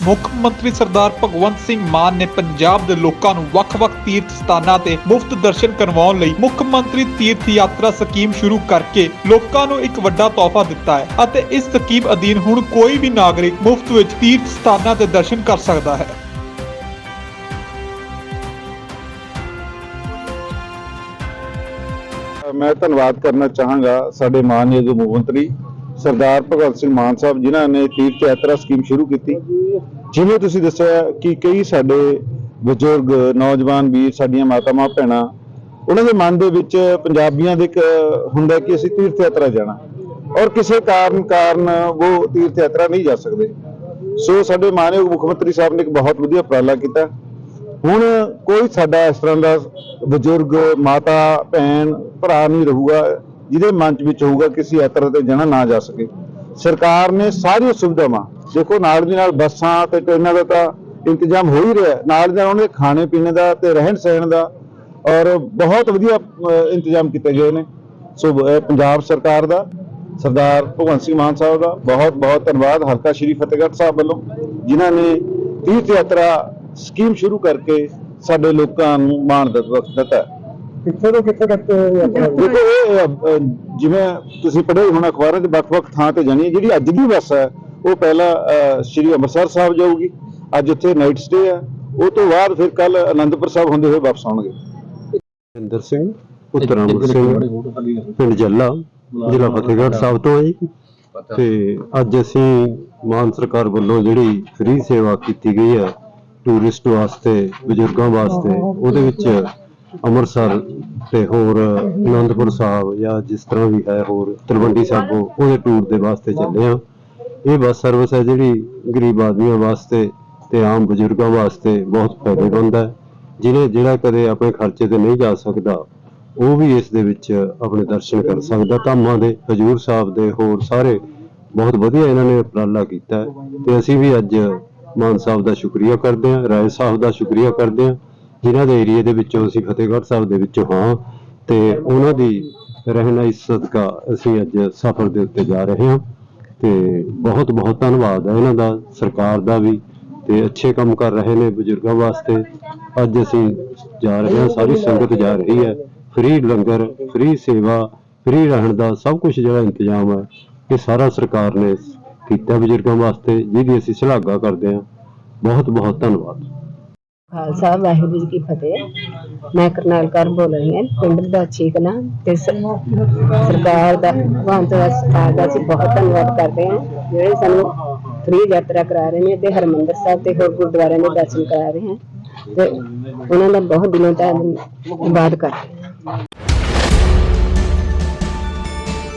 ਮੁੱਖ ਮੰਤਰੀ ਸਰਦਾਰ ਭਗਵੰਤ ਸਿੰਘ ਮਾਨ ਨੇ ਪੰਜਾਬ ਦੇ ਲੋਕਾਂ ਨੂੰ ਵੱਖ-ਵੱਖ ਤੀਰਥ ਸਥਾਨਾਂ ਤੇ ਮੁਫਤ ਦਰਸ਼ਨ ਕਰਵਾਉਣ ਲਈ ਮੁੱਖ ਮੰਤਰੀ ਤੀਰਥ ਯਾਤਰਾ ਸਕੀਮ ਸ਼ੁਰੂ ਕਰਕੇ ਲੋਕਾਂ ਨੂੰ ਇੱਕ ਵੱਡਾ ਤੋਹਫਾ ਦਿੱਤਾ ਹੈ ਅਤੇ ਇਸ ਸਕੀਮ ਅਧੀਨ ਹੁਣ ਕੋਈ ਵੀ ਨਾਗਰਿਕ ਮੁਫਤ ਵਿੱਚ ਤੀਰਥ ਸਥਾਨਾਂ ਤੇ ਦਰਸ਼ਨ ਕਰ ਸਕਦਾ ਹੈ। ਮੈਂ ਧੰਨਵਾਦ ਕਰਨਾ ਚਾਹਾਂਗਾ ਸਾਡੇ ਮਾਨਯੋਗ ਮੁੱਖ ਮੰਤਰੀ ਸਰਦਾਰ ਭਗਵੰਤ ਸਿੰਘ ਮਾਨ ਸਾਹਿਬ ਜਿਨ੍ਹਾਂ ਨੇ ਤੀਰਥ ਯਾਤਰਾ ਸਕੀਮ ਸ਼ੁਰੂ ਕੀਤੀ, ਜਿਵੇਂ ਤੁਸੀਂ ਦੱਸਿਆ ਕਿ ਕਈ ਸਾਡੇ ਬਜ਼ੁਰਗ, ਨੌਜਵਾਨ ਵੀਰ, ਸਾਡੀਆਂ ਮਾਤਾਵਾਂ ਭੈਣਾਂ, ਉਹਨਾਂ ਦੇ ਮਨ ਦੇ ਵਿੱਚ ਪੰਜਾਬੀਆਂ ਦੇ ਇੱਕ ਹੁੰਦਾ ਕਿ ਅਸੀਂ ਤੀਰਥ ਯਾਤਰਾ ਜਾਣਾ। ਔਰ ਕਿਸੇ ਕਾਰਨ ਕਾਰਨ ਉਹ ਤੀਰਥ ਯਾਤਰਾ ਨਹੀਂ ਜਾ ਸਕਦੇ। ਸੋ ਸਾਡੇ ਮਾਨਯੋਗ ਮੁੱਖ ਮੰਤਰੀ ਸਾਹਿਬ ਨੇ ਇੱਕ ਬਹੁਤ ਵਧੀਆ ਉਪਰਾਲਾ ਕੀਤਾ। ਹੁਣ ਕੋਈ ਸਾਡਾ ਇਸ ਤਰ੍ਹਾਂ ਦਾ ਬਜ਼ੁਰਗ, ਮਾਤਾ, ਭੈਣ, ਭਰਾ ਨਹੀਂ ਰਹੂਗਾ। ਜਿਹਦੇ ਮਨ ਵਿੱਚ ਹੋਊਗਾ ਕਿਸੇ ਯਾਤਰਾ ਤੇ ਜਾਣਾ ਨਾ ਜਾ ਸਕੇ। ਸਰਕਾਰ ਨੇ ਸਾਰੀਆਂ ਸੁਵਿਧਾਵਾਂ, ਦੇਖੋ ਨਾਲ ਦੀ ਨਾਲ ਬੱਸਾਂ ਤੇ ਟ੍ਰੇਨਾਂ ਦਾ ਤਾਂ ਇੰਤਜ਼ਾਮ ਹੋ ਹੀ ਰਿਹਾ। ਨਾਲ ਦੀ ਨਾਲ ਉਹਨਾਂ ਦੇ ਖਾਣੇ ਪੀਣੇ ਦਾ ਤੇ ਰਹਿਣ ਸਹਿਣ ਦਾ ਔਰ ਬਹੁਤ ਵਧੀਆ ਇੰਤਜ਼ਾਮ ਕੀਤੇ ਗਏ ਨੇ। ਸੋ ਪੰਜਾਬ ਸਰਕਾਰ ਦਾ, ਸਰਦਾਰ ਭਗਵੰਤ ਸਿੰਘ ਮਾਨ ਸਾਹਿਬ ਦਾ ਬਹੁਤ ਬਹੁਤ ਧੰਨਵਾਦ। ਹਲਕਾ ਸ਼੍ਰੀ ਫਤਿਹਗੜ੍ਹ ਸਾਹਿਬ ਵੱਲੋਂ, ਜਿਨ੍ਹਾਂ ਨੇ ਤੀਰਥ ਯਾਤਰਾ ਸਕੀਮ ਸ਼ੁਰੂ ਕਰਕੇ ਸਾਡੇ ਲੋਕਾਂ ਨੂੰ ਮਾਣ ਦਿੱਤਾ। ਕਿੱਥੇ ਤੋਂ ਕਿੱਥੇ ਤੱਕ ਦੇਖੋ ਇਹ ਜਿਵੇਂ ਤੁਸੀਂ ਪੜ੍ਹੇ ਹੋਣਾ ਅਖਬਾਰਾਂ 'ਚ ਵੱਖ-ਵੱਖ ਥਾਂ ਤੇ ਜਾਣੀ ਹੈ ਜਿਹੜੀ ਅੱਜ ਦੀ ਬੱਸ ਹੈ ਉਹ ਪਹਿਲਾਂ ਸ਼੍ਰੀ ਅੰਮ੍ਰਿਤਸਰ ਸਾਹਿਬ ਜਾਊਗੀ ਅੱਜ ਉੱਥੇ ਨਾਈਟ ਸਟੇ ਹੈ ਉਹ ਤੋਂ ਬਾਅਦ ਫਿਰ ਕੱਲ ਅਨੰਦਪੁਰ ਸਾਹਿਬ ਹੁੰਦੇ ਹੋਏ ਵਾਪਸ ਆਉਣਗੇ। ਇੰਦਰ ਸਿੰਘ ਪੁੱਤਰ ਅਮਰ ਸਿੰਘ ਪਿੰਡ ਜੱਲਾ ਜ਼ਿਲ੍ਹਾ ਫਤਿਹਗੜ੍ਹ ਸਾਹਿਬ ਤੋਂ ਹੈ ਜੀ ਤੇ ਅੱਜ ਅਸੀਂ ਮਾਨ ਸਰਕਾਰ ਵੱਲੋਂ ਜਿਹੜੀ ਫ੍ਰੀ ਸੇਵਾ ਕੀਤੀ ਗਈ ਹੈ ਟੂਰਿਸਟ ਵਾਸਤੇ ਬਜ਼ੁਰਗਾਂ ਵਾਸਤੇ ਉਹਦੇ ਵਿੱਚ ਅੰਮ੍ਰਿਤਸਰ ਤੇ ਹੋਰ ਅਨੰਦਪੁਰ ਸਾਹਿਬ ਜਾਂ ਜਿਸ ਤਰ੍ਹਾਂ ਵੀ ਹੈ ਹੋਰ ਤਲਵੰਡੀ ਸਾਬੋ ਉਹਦੇ ਟੂਰ ਦੇ ਵਾਸਤੇ ਚੱਲੇ ਆ ਇਹ ਬੱਸ ਸਰਵਿਸ ਹੈ ਜਿਹੜੀ ਗਰੀਬ ਆਦਮੀਆਂ ਵਾਸਤੇ ਤੇ ਆਮ ਬਜ਼ੁਰਗਾਂ ਵਾਸਤੇ ਬਹੁਤ ਫਾਇਦੇਮੰਦ ਹੈ। ਜਿਹਨੇ ਜਿਹੜਾ ਕਦੇ ਆਪਣੇ ਖਰਚੇ ਤੇ ਨਹੀਂ ਜਾ ਸਕਦਾ, ਉਹ ਵੀ ਇਸ ਦੇ ਵਿੱਚ ਆਪਣੇ ਦਰਸ਼ਨ ਕਰ ਸਕਦਾ। ਧਾਮਾਂ ਦੇ, ਹਜੂਰ ਸਾਹਿਬ ਦੇ ਹੋਰ ਸਾਰੇ ਬਹੁਤ ਵਧੀਆ ਇਹਨਾਂ ਨੇ ਉਪਰਾਲਾ ਕੀਤਾ ਹੈ। ਤੇ ਅਸੀਂ ਵੀ ਅੱਜ ਮਾਨ ਸਾਹਿਬ ਦਾ ਸ਼ੁਕਰੀਆ ਕਰਦੇ ਹਾਂ, ਰਾਏ ਸਾਹਿਬ ਦਾ ਸ਼ੁਕਰੀਆ ਕਰਦੇ ਹਾਂ। ਜਿਨ੍ਹਾਂ ਦੇ ਏਰੀਏ ਦੇ ਵਿੱਚੋਂ ਅਸੀਂ ਫਤਿਹਗੜ੍ਹ ਸਾਹਿਬ ਦੇ ਵਿੱਚੋਂ ਹਾਂ ਤੇ ਉਹਨਾਂ ਦੀ ਰਹਿਨਾਈ ਸਦਕਾ ਅਸੀਂ ਅੱਜ ਸਫ਼ਰ ਦੇ ਉੱਤੇ ਜਾ ਰਹੇ ਹਾਂ ਤੇ ਬਹੁਤ ਬਹੁਤ ਧੰਨਵਾਦ ਹੈ ਇਹਨਾਂ ਦਾ, ਸਰਕਾਰ ਦਾ ਵੀ ਤੇ ਅੱਛੇ ਕੰਮ ਕਰ ਰਹੇ ਨੇ ਬਜ਼ੁਰਗਾਂ ਵਾਸਤੇ। ਅੱਜ ਅਸੀਂ ਜਾ ਰਹੇ ਹਾਂ, ਸਾਰੀ ਸੰਗਤ ਜਾ ਰਹੀ ਹੈ। Free langar, free seva, free ਰਹਿਣ ਦਾ ਸਭ ਕੁਝ ਜਿਹੜਾ ਇੰਤਜ਼ਾਮ ਹੈ ਇਹ ਸਾਰਾ ਸਰਕਾਰ ਨੇ ਕੀਤਾ ਬਜ਼ੁਰਗਾਂ ਵਾਸਤੇ, ਜਿਹਦੀ ਅਸੀਂ ਸ਼ਲਾਘਾ ਕਰਦੇ ਹਾਂ। ਬਹੁਤ ਬਹੁਤ ਧੰਨਵਾਦ। ਖਾਲਸਾ ਵਾਹਿਗੁਰੂ ਜੀ ਕੀ ਫਤਿਹ। ਮੈਂ ਕਰਨੈਲ ਕੌਰ ਬੋਲ ਰਹੀ ਹਾਂ। ਪਿੰਡ ਦਾ ਚੀਕਨਾ ਤੇ ਸਰਕਾਰ ਦਾ ਭਗਵੰਤ ਸਰਕਾਰ ਦਾ ਅਸੀਂ ਬਹੁਤ ਧੰਨਵਾਦ ਕਰਦੇ ਹਾਂ। ਜਿਹੜੇ ਸਾਨੂੰ ਫ੍ਰੀ ਯਾਤਰਾ ਕਰਾ ਰਹੇ ਨੇ ਤੇ ਹਰਮੰਦਰ ਸਾਹਿਬ ਤੇ ਹੋਰ ਗੁਰਦੁਆਰਿਆਂ ਦੇ ਦਰਸ਼ਨ ਕਰਾ ਰਹੇ ਹਨ ਤੇ ਉਹਨਾਂ ਦਾ ਬਹੁਤ ਦਿਲੋਂ ਧੰਨਵਾਦ ਕਰਦੇ ਹਾਂ।